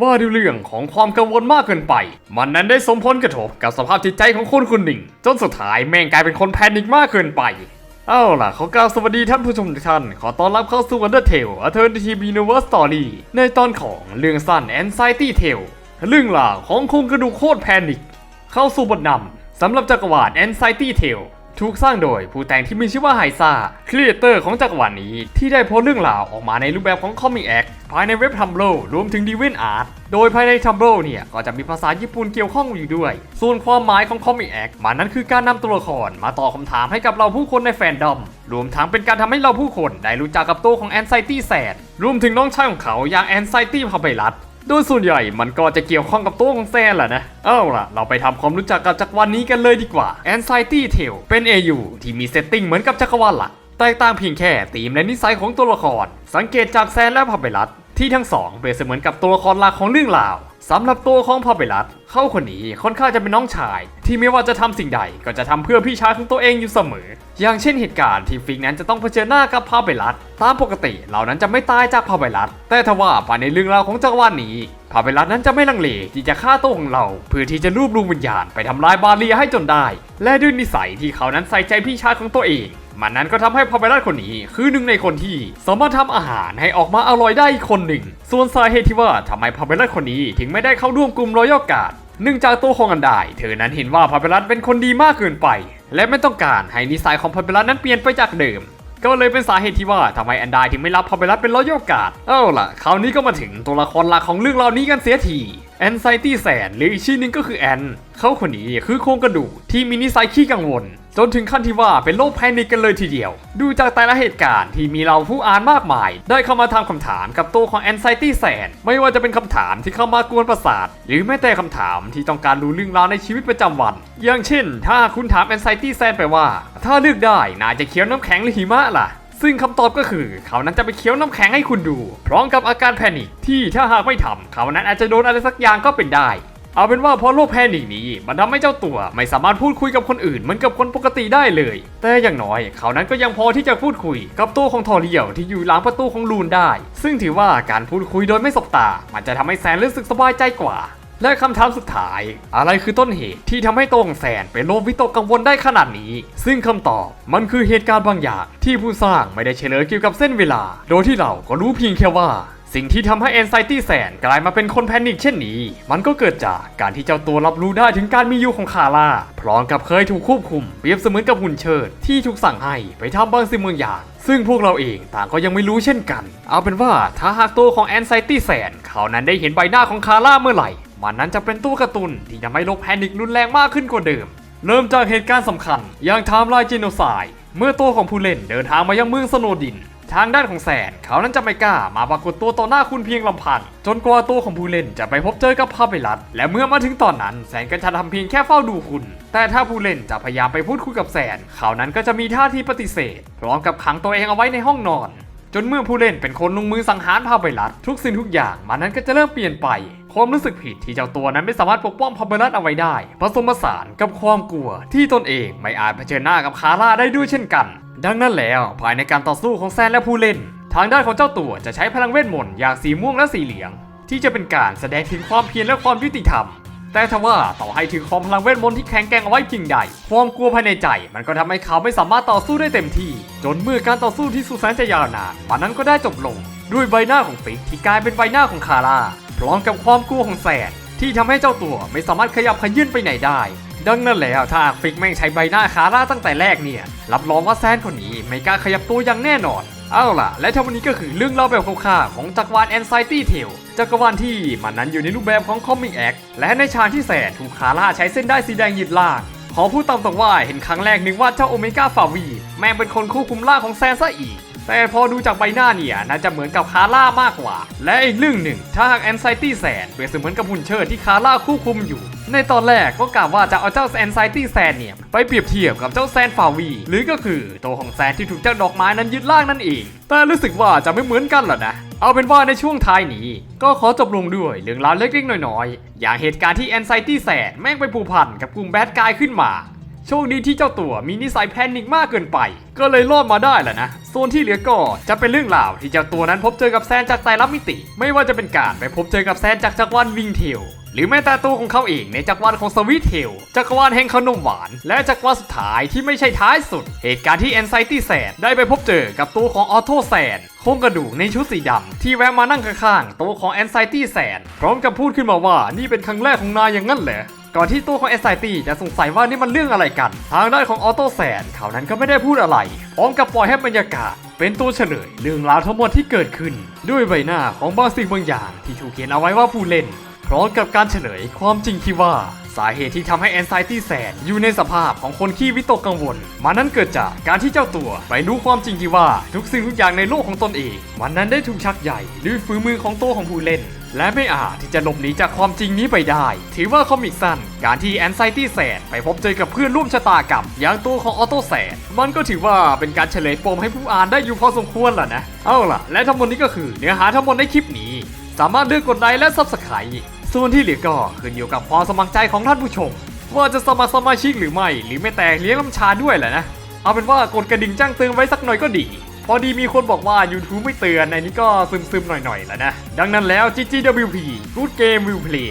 ว่าด้วยเรื่องของความกังวลมากเกินไป มันนั้นได้สมผลกระทบกับสภาพจิตใจของคนคนหนึ่ง จนสุดท้ายแม่งกลายเป็นคนแพนิคมากเกินไป เอาล่ะขอกล่าวสวัสดีท่านผู้ชมทุกท่าน ขอต้อนรับเข้าสู่ Undertale Alternative Universe Story ในตอนของเรื่องสั้น Anxiety Tale เรื่องราวของโครงกระดูกโคตรแพนิคเข้าสู่บทนำสำหรับจักรวาล Anxiety Tale ถูกสร้างโดยผู้แต่งที่มีชื่อว่าไฮซ่าครีเอเตอร์ของจักรวาลนี้ ที่ได้โพสต์เรื่องราวออกมาในรูปแบบของ Comic Act ภายในเว็บ Tumblr รวมถึง d v i n Art โดยภายใน Tumblr เนี่ย ก็จะมีภาษาญี่ปุ่นเกี่ยวข้องอยู่ด้วย ส่วนความหมายของ Comic Act มันนั้นคือการนำตัวละครมาตอบคำถามให้กับเราผู้คนในแฟนดอม รวมทั้งเป็นการทำให้เราผู้คนได้รู้จักกับตัวของ Anxiety Sad รวมถึงน้องชายของเขาอย่าง Anxiety พาไปรัด โดยส่วนใหญ่มันก็จะเกี่ยวข้องกับตัวของแซนแหละนะ เอาล่ะ เราไปทำความรู้จักกับจักรวาลนี้กันเลยดีกว่า Anxiety Tale เป็น AU ที่มีเซตติ้งเหมือนกับจักรวาลหลักแตกต่างเพียงแค่ธีมและนิสัยของตัวละคร สังเกตจากแซนและพาเบลัสที่ทั้งสองเปรียบเสมือนกับตัวละครหลักของเรื่องราว สำหรับตัวของพาเบลัสเขาคนนี้ค่อนข้างจะเป็นน้องชาย ที่ไม่ว่าจะทำสิ่งใดก็จะทำเพื่อพี่ชายของตัวเองอยู่เสมอ อย่างเช่นเหตุการณ์ที่ฟิกนั้นจะต้องเผชิญหน้ากับพาเบลัสตามปกติเหล่านั้นจะไม่ตายจากพาเบลัสแต่ทว่าภายในเรื่องราวของจักรวาลนี้พาเวลัสนั้นจะไม่ลังเลที่จะฆ่าตัวของเรา เพื่อที่จะรวบรวมวิญญาณไปทำลายบาเลียให้จนได้ และด้วยนิสัยที่เขานั้นใส่ใจพี่ชายของตัวเอง มันนั้นก็ทำให้พาเวลัสคนนี้ คือหนึ่งในคนที่สามารถทำอาหารให้ออกมาอร่อยได้อีกคนหนึ่ง ส่วนสาเหตุที่ว่าทำไมพาเวลัสคนนี้ถึงไม่ได้เข้าร่วมกลุ่มรอยัลการ์ดเนื่องจากตัวของอันไดเธอนั้นเห็นว่าพาเวลัสเป็นคนดีมากเกินไป และไม่ต้องการให้นิสัยของพาเวลัสนั้นเปลี่ยนไปจากเดิม ก็เลยเป็นสาเหตุที่ว่าทำไมแอนดายถึงไม่รับพาเบลัสเป็นรอยัลกาดเอาล่ะคราวนี้ก็มาถึงตัวละครหลักของเรื่องราวนี้กันเสียที แอนไซตี้แสนหรืออีกชื่อนึงก็คือแอนเขาคนนี้คือโครงกระดูกที่มีนิสัยขี้กังวล จนถึงขั้นที่ว่าเป็นโรคแพนิคกันเลยทีเดียว ดูจากแต่ละเหตุการณ์ที่มีเราผู้อ่านมากมาย ได้เข้ามาทำคำถามกับตัวของแอนไซตี้แสนไม่ว่าจะเป็นคำถามที่เข้ามากวนประสาท หรือแม้แต่คำถามที่ต้องการรู้เรื่องราวในชีวิตประจำวัน อย่างเช่น ถ้าคุณถามแอนไซตี้แสนไปว่า ถ้าเลือกได้นายจะเคี้ยวน้ำแข็งหรือหิมะล่ะ ซึ่งคำตอบก็คือ เขานั้นจะไปเคี้ยวน้ำแข็งให้คุณดู พร้อมกับอาการแพนิคที่ถ้าหากไม่ทำเขานั้นอาจจะโดนอะไรสักอย่างก็เป็นได้ เอาเป็นว่าเพราะโรคแพนิคนี้ มันทำให้เจ้าตัวไม่สามารถพูดคุยกับคนอื่นเหมือนกับคนปกติได้เลย แต่อย่างน้อย เขานั้นก็ยังพอที่จะพูดคุย กับตัวของทอเรียวที่อยู่หลังประตูของลูนได้ ซึ่งถือว่าการพูดคุยโดยไม่สบตา มันจะทำให้แซนรู้สึกสบายใจกว่า และคำถามสุดท้าย อะไรคือต้นเหตุที่ทำให้ตัวของแซนเป็นโรควิตกกังวลได้ขนาดนี้ ซึ่งคำตอบมันคือเหตุการณ์บางอย่าง ที่ผู้สร้างไม่ได้เฉลยเกี่ยวกับเส้นเวลา โดยที่เราก็รู้เพียงแค่ว่าสิ่งที่ทำให้แอนไซตี้แสนกลายมาเป็นคนแพนิคเช่นนี้ มันก็เกิดจากการที่เจ้าตัวรับรู้ได้ถึงการมีอยู่ของคาร่าพร้อมกับเคยถูกควบคุม เปรียบเสมือนกับหุ่นเชิด ที่ถูกสั่งให้ไปทำบางสิ่งบางอย่าง ซึ่งพวกเราเองต่างก็ยังไม่รู้เช่นกัน เอาเป็นว่าถ้าหากตัวของแอนไซตี้แสนเขานั้นได้เห็นใบหน้าของคาร่าเมื่อไหร่ มันนั้นจะเป็นตัวการ์ตูนที่ทำให้โรคแพนิครุนแรงมากขึ้นกว่าเดิม เริ่มจากเหตุการณ์สำคัญ อย่างไทม์ไลน์จีโนไซด์เมื่อตัวของผู้เล่นเดินทางมายังเมืองสโนดิน ทางด้านของแสนเขานั้นจะไม่กล้ามาปรากฏตัวต่อหน้าคุณเพียงลำพังจนกว่าตัวของผู้เล่นจะไปพบเจอกับพาเปลัดและเมื่อมาถึงตอนนั้น แสนก็จะทำเพียงแค่เฝ้าดูคุณ แต่ถ้าผู้เล่นจะพยายามไปพูดคุยกับแสน เขานั้นก็จะมีท่าทีปฏิเสธพร้อมกับขังตัวเองเอาไว้ในห้องนอน จนเมื่อผู้เล่นเป็นคนลงมือสังหารพาเบลัสทุกสิ่งทุกอย่างมันนั้นก็จะเริ่มเปลี่ยนไปความรู้สึกผิดที่เจ้าตัวนั้นไม่สามารถปกป้องพาเบลัสเอาไว้ได้ผสมผสานกับความกลัว ที่ตนเองไม่อาจเผชิญหน้ากับคาร่าได้ด้วยเช่นกัน ดังนั้นแล้วภายในการต่อสู้ของแซนและผู้เล่น ทางด้านของเจ้าตัวจะใช้พลังเวทมนต์อย่างสีม่วงและสีเหลือง ที่จะเป็นการแสดงถึงความเพียรและความยุติธรรม แต่ทว่าต่อให้ถึงความพลังเวทมนต์ที่แข็งแกร่งเอาไว้เพียงใด ความกลัวภายในใจ มันก็ทำให้เขาไม่สามารถต่อสู้ได้เต็มที่ จนเมื่อการต่อสู้ที่สุดแสนจะยาวนานมันนั้นก็ได้จบลง ด้วยใบหน้าของฟิกที่กลายเป็นใบหน้าของคาร่าพร้อมกับความกลัวของแสดที่ทำให้เจ้าตัวไม่สามารถขยับขยื่นไปไหนได้ ดังนั้นแล้วถ้าฟิกแม่งใช้ใบหน้าคาร่าตั้งแต่แรกเนี่ย รับรองว่าแซนคนนี้ไม่กล้าขยับตัวอย่างแน่นอน เอาล่ะ และทั้งหมดนี้ก็คือเรื่องเล่าแบบคร่าวๆของจักรวาล Anxiety Tale จักรวาลที่มันนั้นอยู่ในรูปแบบของ Comic Act และในฉากที่แสนถูกคาร่าใช้เส้นได้สีแดงหยึดล่างขอพูดตามตรงว่าเห็นครั้งแรกนึกว่าเจ้าโอเมก้าฟาวี แม่งเป็นคนควบคุมร่าของแซนซะอีก แต่พอดูจากใบหน้าเนี่ยน่าจะเหมือนกับคาร่ามากกว่า และอีกเรื่องหนึ่ง ถ้าหากแอนไซตี้แซนเปรียบเสมือนกับหุ่นเชิดที่คาร่าควบคุมอยู่ ในตอนแรกก็กล่าวว่าจะเอาเจ้าแอนไซตี้แซนเนี่ยไปเปรียบเทียบกับเจ้าแซนฟาวี หรือก็คือตัวของแซนที่ถูกเจ้าดอกไม้นั้นยึดล่างนั่นเอง แต่รู้สึกว่าจะไม่เหมือนกันหรอนะเอาเป็นว่าในช่วงท้ายนี้ ก็ขอจบลงด้วยเรื่องราวเล็กๆน้อยๆ อย่างเหตุการณ์ที่แอนไซตี้แซนแม่งไปผูกพันกับกลุ่มแบดกายขึ้นมา โชคดีที่เจ้าตัวมีนิสัยแพนิคมากเกินไป ก็เลยรอดมาได้แหละนะ ส่วนที่เหลือก็จะเป็นเรื่องราวที่เจ้าตัวนั้นพบเจอกับแซนจากไตรลับมิติ ไม่ว่าจะเป็นการไปพบเจอกับแซนจากจักรวาลวิงเทลหรือแม้แต่ตัวของเขาเองในจักรวาลของสวีทเทลจักรวาลแห่งขนมหวาน และจักรวาลสุดท้ายที่ไม่ใช่ท้ายสุด เหตุการณ์ที่แอนไซตี้แซนได้ไปพบเจอกับตัวของออโตแซนโครงกระดูกในชุดสีดำที่แวะมานั่งข้างๆตัวของแอนไซตี้แซนพร้อมกับพูดขึ้นมาว่านี่เป็นครั้งแรกของนายอย่างนั้นเหรอ ก่อนที่ตัวของ s อ t จะสงสัยว่านี่มันเรื่องอะไรกัน ทางด้านของออโต้แซนเขานั้นก็ไม่ได้พูดอะไร พร้อมกับปล่อยให้บรรยากาศ เป็นตัวเฉลย เรื่องราวทั้งหมดที่เกิดขึ้น ด้วยใบหน้าของบางสิ่งบางอย่าง ที่ถูกเขียนเอาไว้ว่าผู้เล่น พร้อมกับการเฉลยความจริงที่ว่า สาเหตุที่ทำให้แอนไซตี้แซนอยู่ในสภาพของคนขี้วิตกกังวล มันนั้นเกิดจากการที่เจ้าตัวไปรู้ความจริงที่ว่าทุกสิ่งทุกอย่างในโลกของตนเอง มันนั้นได้ถูกชักใหญ่ด้วยฝีมือของตัวของผู้เล่น และไม่อาจที่จะหลบหนีจากความจริงนี้ไปได้ ถือว่าคอมิกสั้นการที่แอนไซตี้แซนไปพบเจอกับเพื่อนร่วมชะตากรรมอย่างตัวของออโต้แซนมันก็ถือว่าเป็นการเฉลยปมให้ผู้อ่านได้อยู่พอสมควรล่ะนะ เอาล่ะ และทั้งหมดนี้ก็คือเนื้อหาทั้งหมดในคลิปนี้ สามารถเลือกกดไลค์และ Subscribe ส่วนที่เหลือก็ขึ้นอยู่กับความสมัครใจของท่านผู้ชม ว่าจะสมัครสมาชิกหรือไม่ หรือไม่แต่เลี้ยงลำชาด้วยแหละนะ เอาเป็นว่ากดกระดิ่งแจ้งเตือนไว้สักหน่อยก็ดี พอดีมีคนบอกว่า YouTube ไม่เตือนในนี้ก็ซึมๆหน่อยๆแล้วนะ ดังนั้นแล้ว GGWP Good Game Will Play